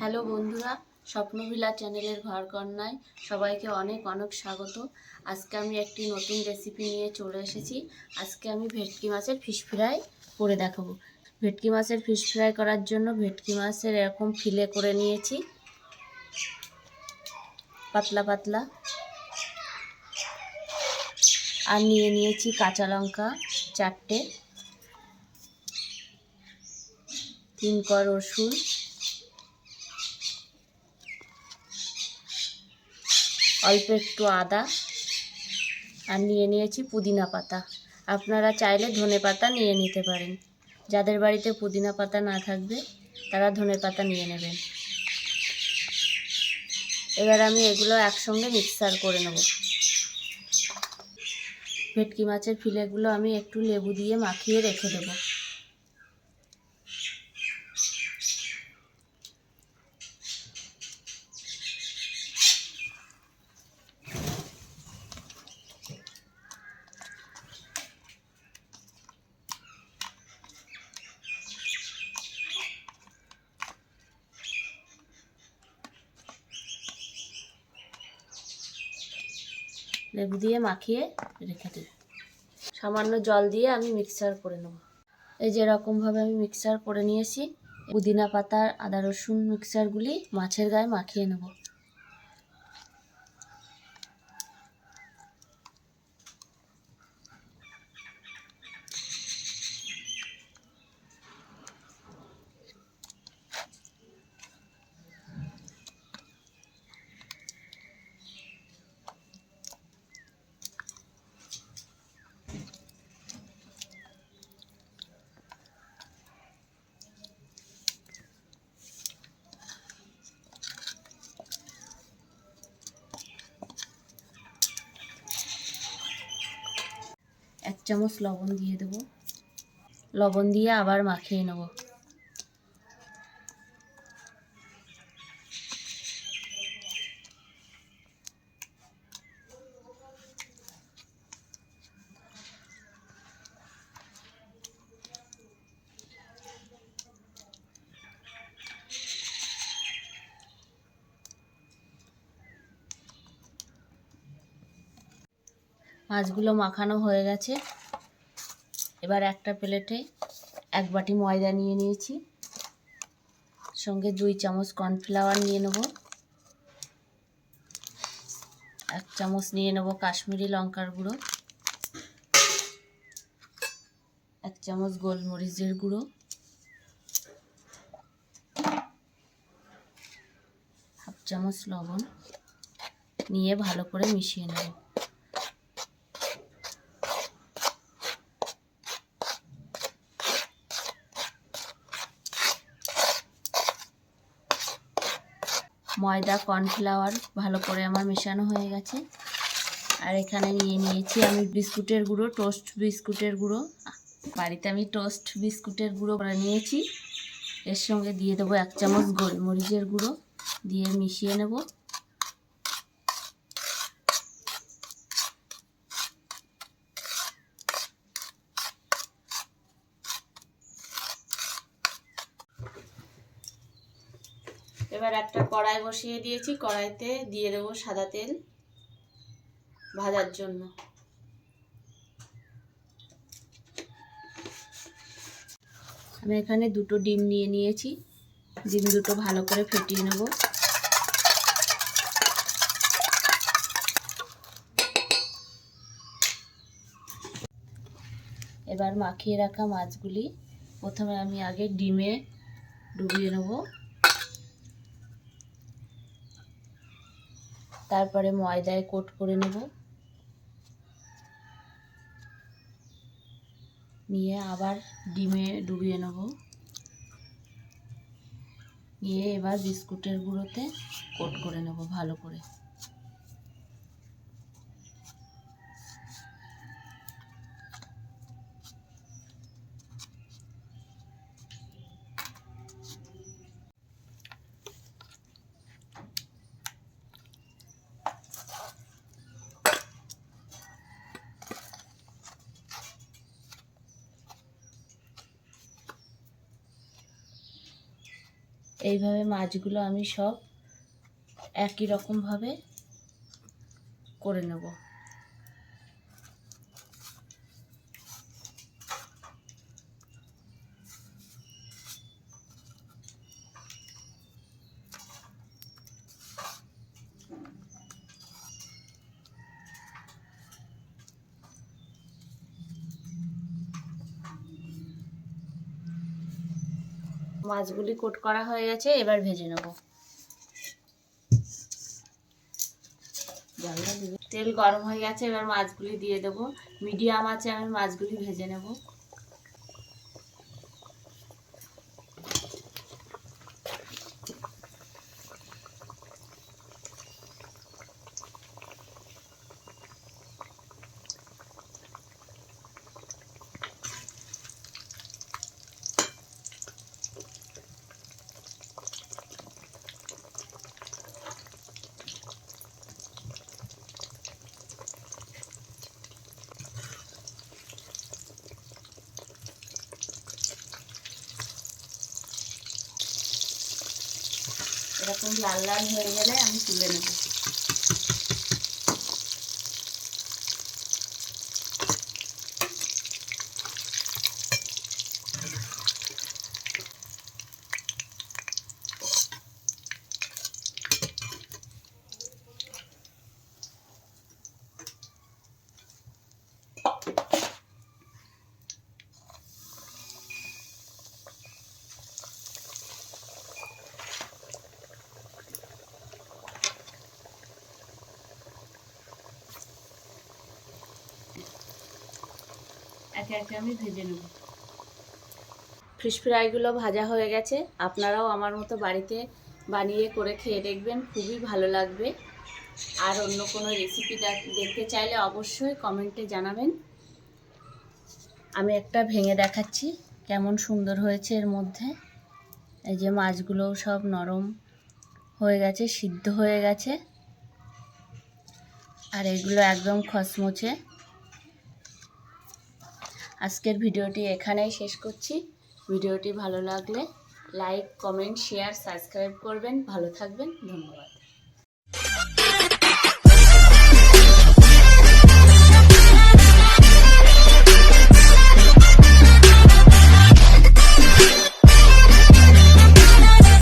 Hello বন্ধুরা, স্বপ্নভিলা চ্যানেলের ঘর কন্যায় সবাইকে অনেক অনেক স্বাগত। আজকে আমি একটি নতুন রেসিপি নিয়ে চলে এসেছি। আজকে আমি ভেটকি মাছের ফিশ ফ্রাই করে দেখাবো। ভেটকি মাছের ফিশ ফ্রাই করার জন্য ভেটকি মাছের এরকম ফিলে করে নিয়েছি। পাতলা পাতলা। আর নিয়ে নিয়েছি কাঁচা লঙ্কা চারটে। তিন কর রসুন। অল্প একটু আদা আর নিয়ে নিয়েছি পুদিনা পাতা। আপনারা চাইলে ধনে পাতা নিয়ে নিতে পারেন। যাদের বাড়িতে পুদিনা পাতা না থাকবে, তারা ধনে পাতা নিয়ে নেবেন। এবার আমি এগুলো একসঙ্গে মিক্সার করে নেব। ভেটকি মাছের ফিলেগুলো আমি একটু লেবু দিয়ে মাখিয়ে রেখে দেবো। লেবু দিয়ে মাখিয়ে রেখে দিই। সামান্য জল দিয়ে আমি মিক্সার করে নেব। এই যেরকমভাবে আমি মিক্সার করে নিয়েছি। পুদিনা পাতার আদা রসুন মিক্সারগুলি মাছের গায়ে মাখিয়ে নেব এক চামচ লবণ দিয়ে দেবো। লবণ দিয়ে আবার মাখিয়ে নেব। মাছগুলো মাখানো হয়ে গেছে। এবার একটা প্লেটে এক বাটি ময়দা নিয়ে নিয়েছি। সঙ্গে দুই চামচ কর্নফ্লাওয়ার নিয়ে নেব। এক চামচ নিয়ে নেব কাশ্মীরি লঙ্কার গুঁড়ো। এক চামচ গোলমরিচের গুঁড়ো। হাফ চামচ লবণ। নিয়ে ভালো করে মিশিয়ে নেব। ময়দা, কর্নফ্লাওয়ার ভালো করে আমার মেশানো হয়ে গেছে। আর এখানে নিয়ে নিয়েছি আমি বিস্কুটের গুঁড়ো, টোস্ট বিস্কুটের গুঁড়ো। বাড়িতে আমি টোস্ট বিস্কুটের গুঁড়ো নিয়েছি। এর সঙ্গে দিয়ে দেবো এক চামচ গোলমরিচের গুঁড়ো। দিয়ে মিশিয়ে নেব। এবার একটা কড়াই বসিয়ে দিয়েছি, কড়াইতে দিয়ে দেবো সাদা তেল ভাজার জন্য। আমি এখানে দুটো ডিম নিয়ে নিয়েছি, ডিম দুটো ভালো করে ফেটিয়ে নেব। এবার মাখিয়ে রাখা মাছগুলি প্রথমে আমি আগে ডিমে ডুবিয়ে নেব। তারপরে ময়দায় কোট করে নেব। নিয়ে আবার ডিমে ডুবিয়ে নেব। নিয়ে এবার বিস্কুটের গুঁড়োতে কোট করে নেব ভালো করে। এইভাবে মাছগুলো আমি সব একই রকমভাবে করে নেব। মাছগুলি কোট করা হয়ে গেছে, এবার ভেজে নেব। তেল গরম হয়ে গেছে, এবার মাছগুলি দিয়ে দেবো। মিডিয়াম আছে আমি মাছগুলি ভেজে নেব এরকম লাল লাল হয়ে গেলে আমি তুলে নেব। একে আমি ভেজে নেব। ফিশ ফ্রাইগুলো ভাজা হয়ে গেছে। আপনারাও আমার মতো বাড়িতে বানিয়ে করে খেয়ে দেখবেন, খুবই ভালো লাগবে। আর অন্য কোনো রেসিপি দেখতে চাইলে অবশ্যই কমেন্টে জানাবেন। আমি একটা ভেঙে দেখাচ্ছি, কেমন সুন্দর হয়েছে এর মধ্যে। এই যে মাছগুলোও সব নরম হয়ে গেছে, সিদ্ধ হয়ে গেছে। আর এগুলো একদম খসমুচে আজকের ভিডিওটি এখানেই শেষ করছি। ভিডিওটি ভালো লাগলে লাইক, কমেন্ট, শেয়ার, সাবস্ক্রাইব করবেন। ভালো থাকবেন। ধন্যবাদ।